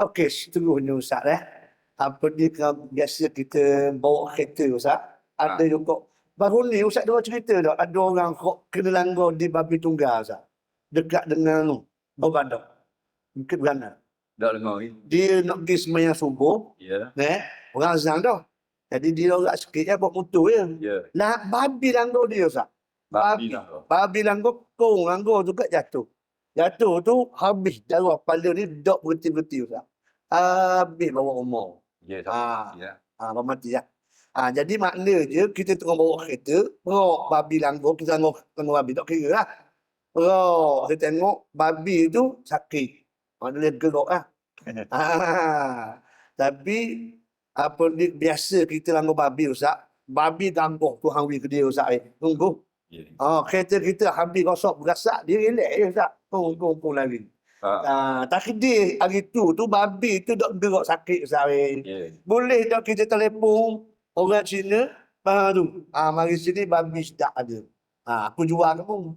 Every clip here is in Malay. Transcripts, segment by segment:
Okey, seterusnya Ustaz eh. Apa ni kalau biasa kita bawa kereta Ustaz, ada juga baru ni Ustaz dia cerita tak ada orang kok kena langgar di babi tunggal Ustaz. Dekat dengan tu, Babadak. Mungkin berana. Tak dengar ni. Dia nak pergi semayang subuh, Ya. eh, orang azan dah. Jadi dia orang sikit ya bawa motor je. Ya. Lah babi langgar dia Ustaz. Babi Babi. lah. Babi langgar, kong langgar juga jatuh. Jatuh tu habis darah kepala ni dok berhenti-berhenti Ustaz. Habis bawa umur. Ya. Ah. Ya. Ha, mati ya. Ha, jadi makna je kita tengah bawa kereta, perok babi langgar, kita tengok tengok babi, tak kira lah. Perok, kita tengok babi tu sakit. Maknanya gelok lah. ha, tapi apa ni biasa kita langgar babi Ustaz, babi ganggu tu hangwi ke dia Ustaz. Eh. Tunggu. Ya. Ha, kereta kita habis rosak berasak, dia relax je Ustaz. Tunggu pun lagi. Ah. Ha, takdir hari tu, tu babi tu dok gerak sakit. Eh. Ya. Boleh tak kita telefon orang Cina baru. Ah mari sini babi tak ada. Ah aku jual kamu.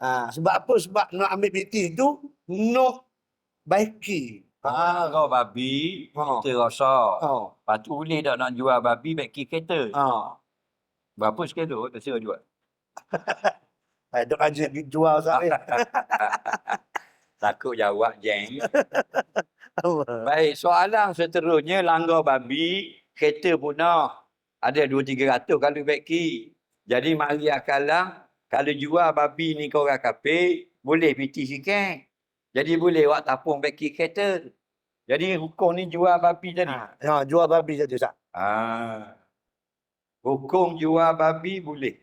Ah sebab apa? Sebab nak ambil BT tu nak baiki. Ah, kau babi, Ha. kita rosak. Oh. Lepas tu boleh tak nak jual babi baiki kereta? Ah. Berapa sekilo terserah jual? Eh, dok aja jual saya. Takut jawab jeng. Baik, soalan seterusnya langgar babi, kereta punah. Ada dua tiga ratus kalau baiki. Jadi mari akalang, kalau jual babi ni ke orang kafir, boleh piti sikit. Jadi boleh awak tapung baiki kereta. Jadi hukum ni jual babi tadi. Ha, ha, jual babi saja Ustaz. Ah. Hukum jual babi boleh.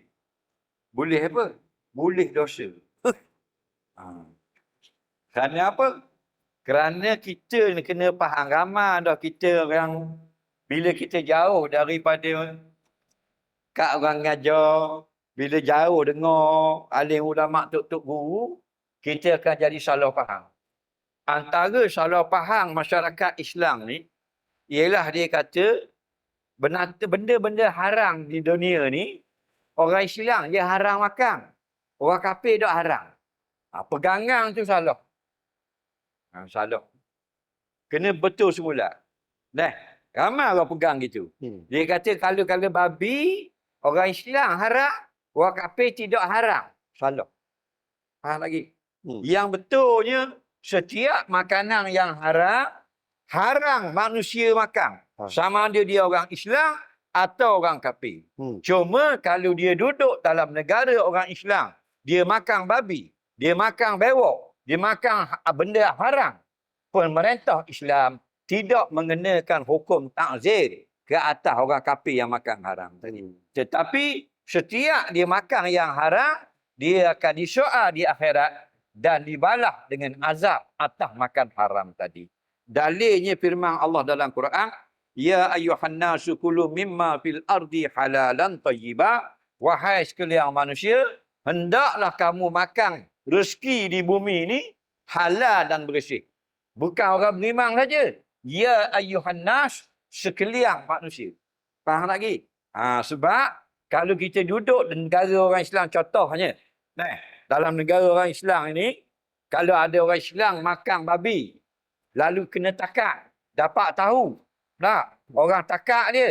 Boleh apa? Boleh dosa. ah. Kerana apa? Kerana kita kena faham ramai dah kita orang bila kita jauh daripada kat orang ngajar, bila jauh dengar alim ulama tok-tok guru, kita akan jadi salah faham. Antara salah faham masyarakat Islam ni ialah dia kata benda-benda haram di dunia ni orang Islam dia haram makan. Orang kafir tak haram. Ha, pegangan tu salah. Ha, salah. Kena betul semula. Dah. Ramai orang pegang gitu. Hmm. Dia kata kalau kalau babi orang Islam haram, orang kafir tidak haram. Salah. Faham lagi? Hmm. Yang betulnya setiap makanan yang haram haram manusia makan. Ha. Sama ada dia orang Islam atau orang kafir. Hmm. Cuma kalau dia duduk dalam negara orang Islam, dia makan babi, dia makan bewok, dia makan ha- benda haram. Pemerintah Islam tidak mengenakan hukum takzir ke atas orang kafir yang makan haram tadi. Tetapi setiap dia makan yang haram, dia akan disoal di akhirat dan dibalas dengan azab atas makan haram tadi. Dalilnya firman Allah dalam Quran, Ya ayuhan nasu kulu mimma fil ardi halalan tayyiba. Wahai sekalian manusia, hendaklah kamu makan rezeki di bumi ini halal dan bersih. Bukan orang beriman saja. Ya ayuhan nas, sekalian manusia. Faham lagi? Ha, sebab kalau kita duduk di negara orang Islam contohnya, nah, dalam negara orang Islam ini, kalau ada orang Islam makan babi, lalu kena takak, dapat tahu, tak, orang takak dia,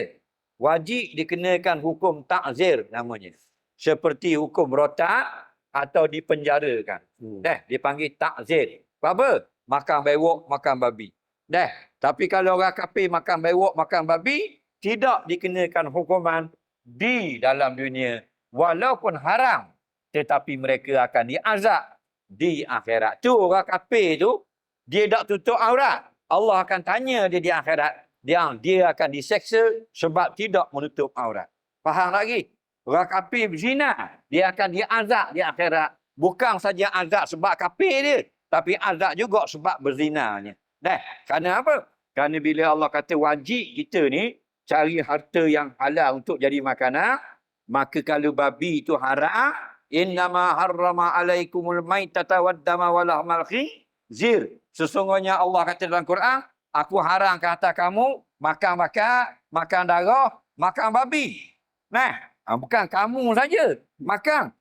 wajib dikenakan hukum takzir namanya. Seperti hukum rotak atau dipenjarakan. Hmm. Dah, dipanggil takzir. Apa? Makan bewok, makan babi. Dah. Tapi kalau orang kafir makan bewok, makan babi, tidak dikenakan hukuman di dalam dunia. Walaupun haram, tetapi mereka akan diazab di akhirat. Tu orang kafir tu, dia tak tutup aurat. Allah akan tanya dia di akhirat. Dia, dia akan diseksa sebab tidak menutup aurat. Faham lagi? Orang kafir berzina, dia akan diazab di akhirat. Bukan saja azab sebab kafir dia, tapi azab juga sebab berzinanya. Dah, kerana apa? Kerana bila Allah kata wajib kita ni cari harta yang halal untuk jadi makanan, maka kalau babi itu haram, innama harrama alaikumul maitata wad dama wal lahmal khinzir. Sesungguhnya Allah kata dalam Quran, aku haram ke atas kamu makan makan, makan darah, makan babi. Nah, ah, bukan kamu saja makan.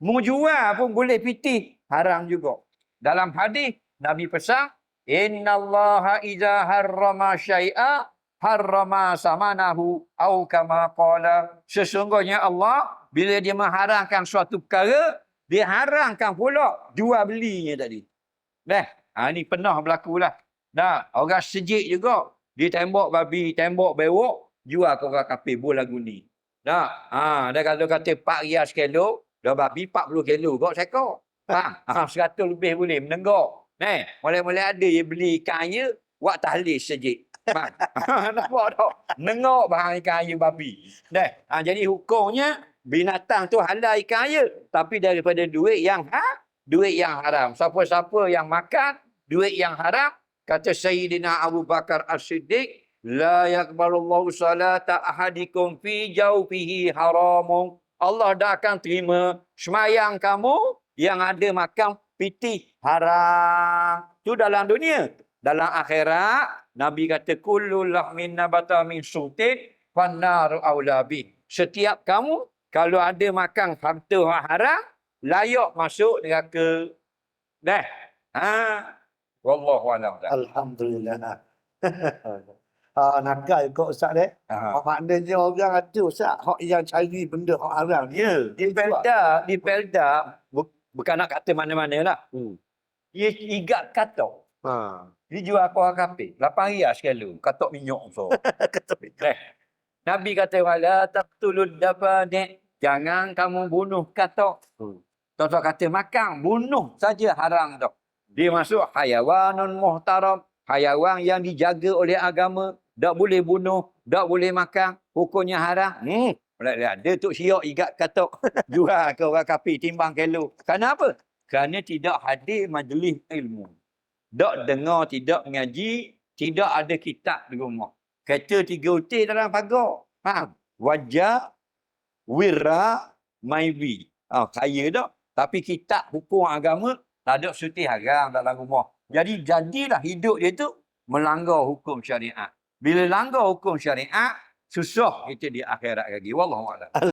Mau jual pun boleh pitih. Haram juga. Dalam hadis, Nabi pesan, Inna Allah idza harrama syai'a harrama samanahu au kama qala. Sesungguhnya Allah bila dia mengharamkan suatu perkara, dia haramkan pula jual belinya tadi. Dah, ha, ni pernah berlaku lah. Nah, orang sejik juga. Dia tembok babi, tembok bewok, jual ke orang kafir bola guni. Nah, ha, dia kalau kata 4 rias kilo, dah babi 40 kilo kok sekor. Ha, ha 100 lebih boleh menenggak. Nah, mulai-mulai ada yang beli ikan air, buat tahlil sejik. Faham? Nampak tak? Nengok bahan ikan air babi. Dah, ha, jadi hukumnya binatang tu halal ikan air. Tapi daripada duit yang ha, duit yang haram. Siapa-siapa yang makan duit yang haram, kata Sayyidina Abu Bakar As-Siddiq, La yakbalullahu salata ahadikum fi jawfihi haramun. Allah dah akan terima semayang kamu yang ada makan pitih haram. Tu dalam dunia. Dalam akhirat, Nabi kata, Kullu lahmin nabata min sultin, fannaru awlabi. Setiap kamu, kalau ada makan harta haram, layak masuk neraka. Dah. Ha. Wallahu a'lam. Alhamdulillah. ha, nakal kok Ustaz. Ha. Ha. Maknanya orang ada Ustaz. Hak yang cari benda hak haram. Ya, di Pelda, di Pelda, bu- bukan nak kata mana-mana lah. Hmm. Dia igat katok. Ha. Dia jual orang kafir. 8 rias kilo. Katok minyak so. Kata betul. Eh, Nabi kata, Wala taqtulud dafadik. Jangan kamu bunuh katok. Hmm. Tuan-tuan kata, makan. Bunuh saja haram tu. Dia masuk hayawanun muhtaram. Hayawan yang dijaga oleh agama. Tak boleh bunuh. Tak boleh makan. Hukumnya haram. Hmm. Boleh ada tu syiok igat katok. Jual ke orang kafir timbang kilo. Kenapa? Kerana tidak hadir majlis ilmu. Tak dengar, tidak mengaji, tidak ada kitab di rumah. Kata tiga utir dalam pagar. Faham? Wajah, wira, maiwi. Ah, kaya tak? Tapi kitab hukum agama tak ada suti haram dalam rumah. Jadi jadilah hidup dia tu melanggar hukum syariat. Bila langgar hukum syariat, susah kita di akhirat lagi. Wallahualam.